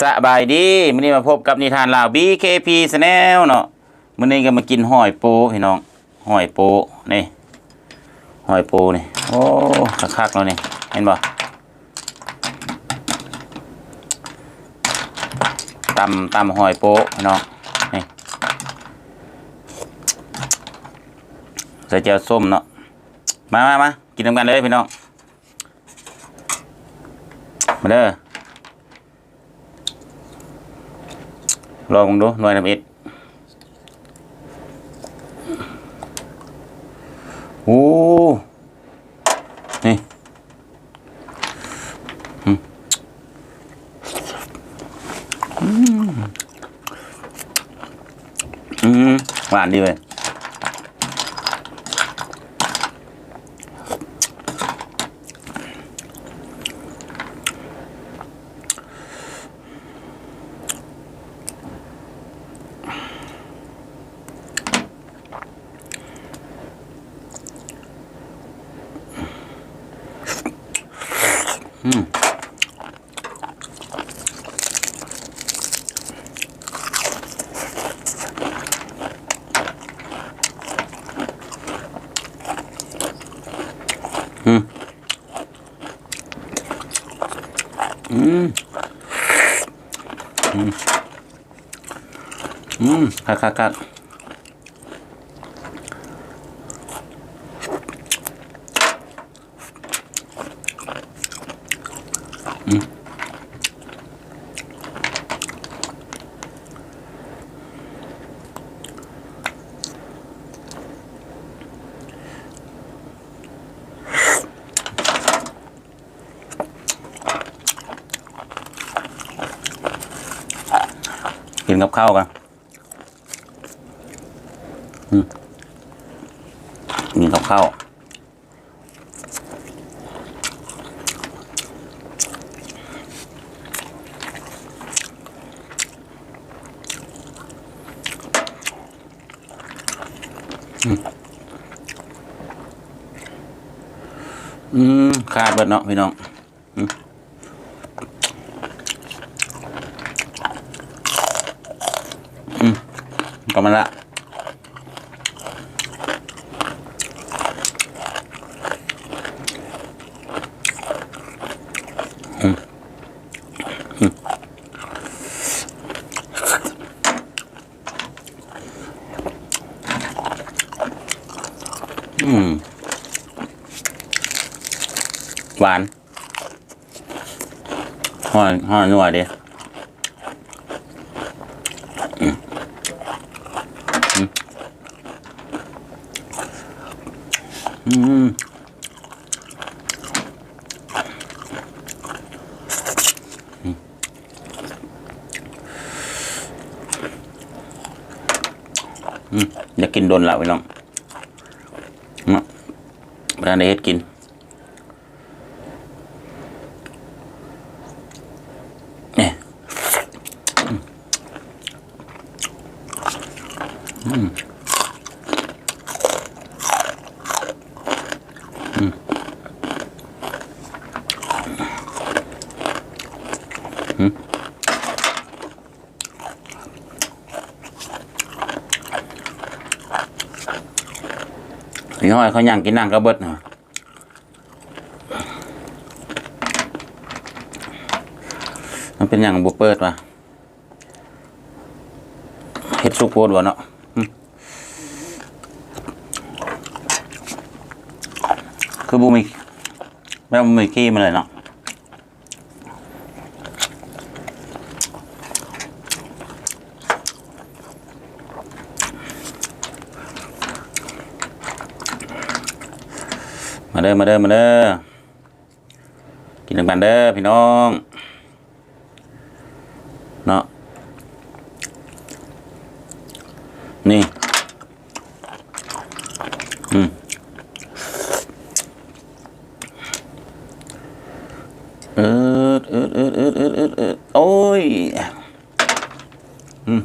สบายดีมื้อนี้มาพบกับนิทานลาว BKP Channel เนาะมื้อนี้ก็มากินหอยโปพี่น้องหอยโปนี่หอยโปนี่โอ้คักๆแล้วนี่เห็นบ่ตำตำหอยโปพี่น้องนี่ใส่เจียวส้มเนาะมามามากินนำกันเลยพี่น้องมาเด้อ ลองดูหน่วยน้ำเอ็ดโอ้นี่อืมอืมอืมหวานดีเลย คักคักคักกินกับข้าวกันอืม ข้าวอืมอืมขาดเบิดเนาะพี่น้องก็มาละ อืม หวานห่อนห่อนนัวดิอืมอยากกินโดนละไปน้อง มาประธานได้เฮ็ดกิน พี่ห้อยเขาย่างกินนั่งก็เบิดนะมันเป็นอย่างบุเปิดวะเฮ็ดซุปโพดวะเนาะคือบุมีแม่บุมีขี้มาเลยเนาะ มาเด้อมาเด้อมาเด้อกินน้ำกันเด้อพี่น้องเนาะนี่อืมเอิดเอิดเอิดเอิดเอิดเอิดเอิดโอ้ยอืม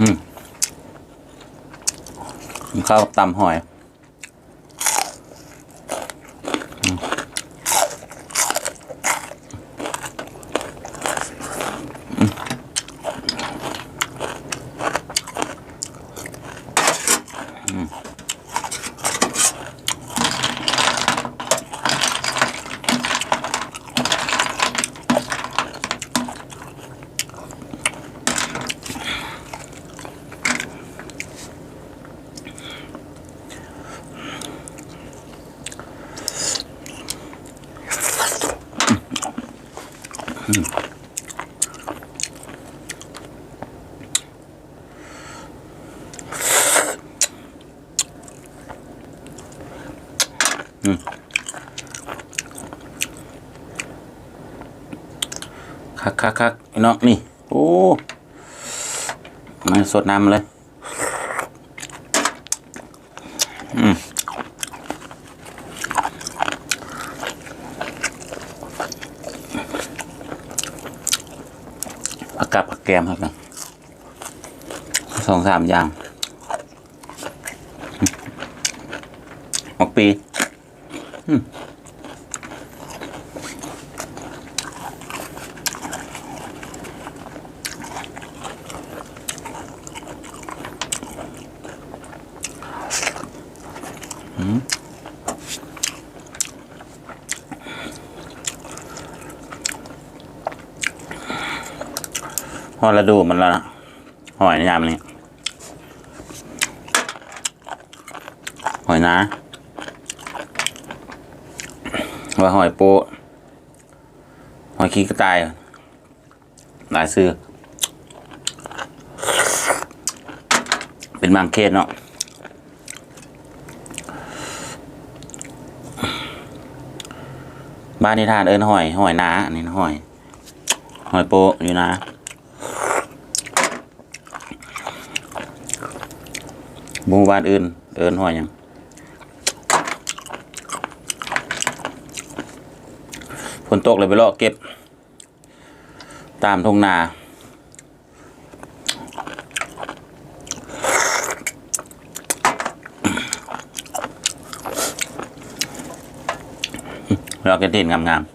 อืม ข้าวกับตำหอย คักคักคักไอ้น้องนี่ โอ้ มาสดน้ำเลย อืมผักกับผักแกมครับสองสามอย่างออกปี พอเราดูมันแล้วนะหอยยามนี้หอยนะ ว่าหอยโปะหอยขี้กระต่ายหลายซื้อ เป็นบางเคสเนาะบ้านนิทานเอิ้นหอย หอยนาอันนี้หอย หอยโปะอยู่นะหมู่บ้านอื่น เอินหอยยัง ฝนตกเลยไปลอกเก็บ ตามทงนาเราก็เด่นงามๆ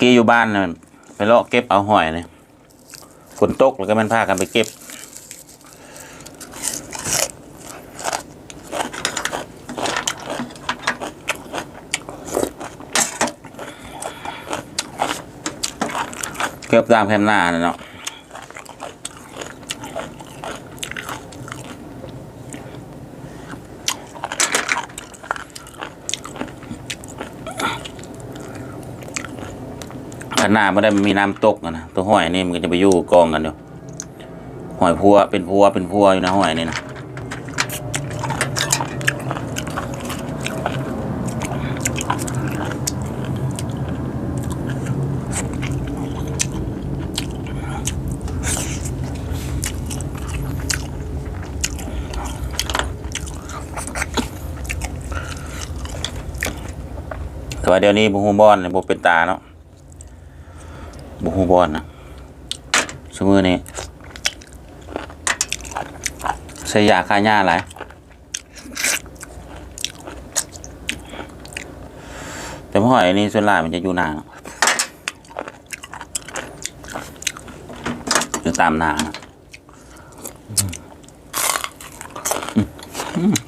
กี้อยู่บ้านน่ะไปเลาะเก็บเอาหอยเนี่ยฝนตกแล้วก็มันพากันไปเก็บ เก็บตามแคมหน้าเนาะ ขนาไม่ได้มีน้ำตกนะตัวหอยนี่มันก็จะไปอยู่กองกันอยู่หอยพัวเป็นพัวเป็นพัวอยู่นะหอยนี่นะแต่ว่าเดี๋ยวนี้บุฮูบอนเนี่ยบุเป็นตาเนาะ บุฮูบอลนะสมือนี้ใส่ยาฆ่าหญ้าหลายแต่หอยนี่ส่วนหลายมันจะอยู่นานอยู่ตามนานอืม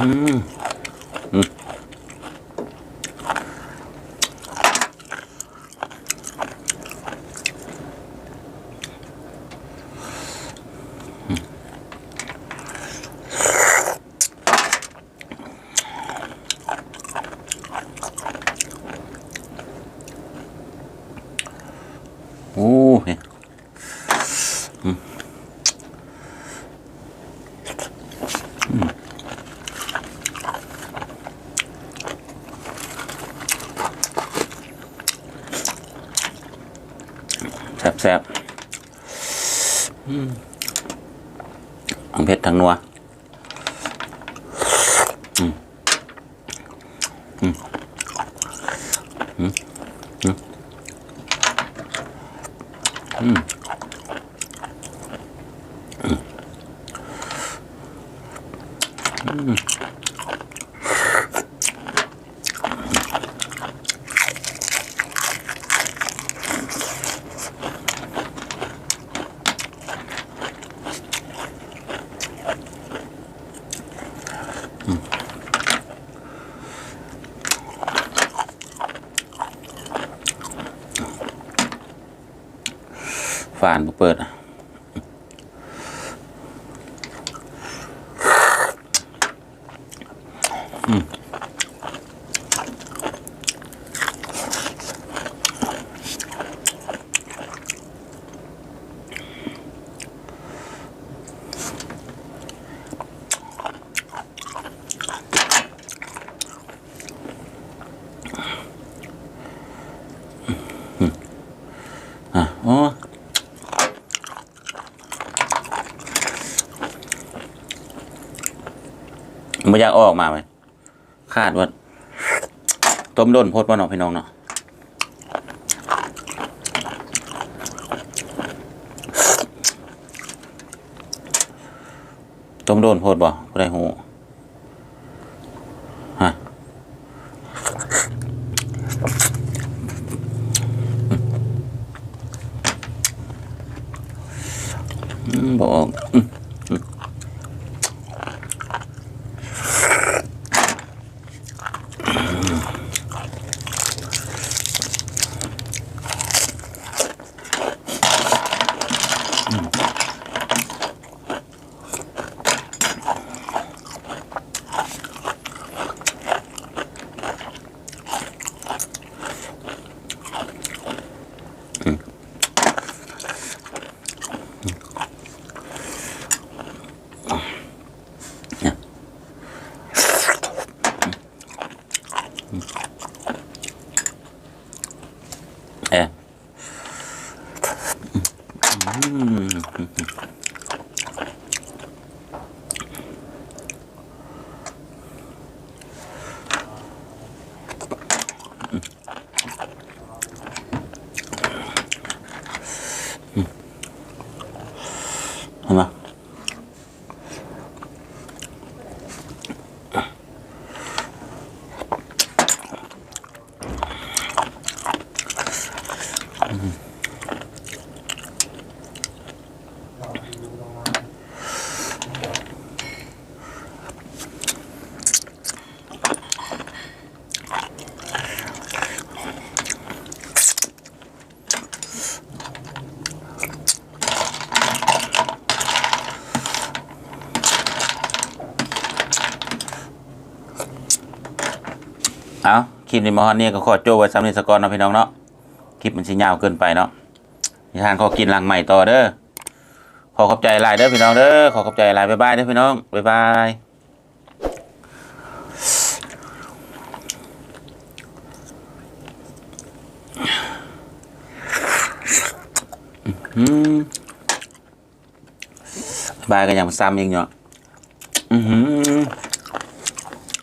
อืมโอ้เนี่ยอืมอืมแซ่บแซ่บอืมทั้ง เผ็ดทั้งนัวอืมอืมอืมอืมอืม ฝานบ่เปิดอืม ไม่อยากเอาออกมาไหมคาดว่า ต้มโดนโพดว่าน้องพี่น้องเนาะต้มโดนโพดบ่ได้หู เอาคลิปนี้มาฮอนนี่ก็ขอโจ้ไว้สำเร็จสกอนเนะพี่น้องเนาะคลิปมันสิยาวเกินไปเนาะนิทานขอกินหลังใหม่ต่อเด้อขอขอบใจหลายเด้อพี่น้องเด้อขอขอบใจหลายบ๊ายบายเด้อพี่น้องบ๊ายบายบายกันอย่างซ้ำยิงเนาะ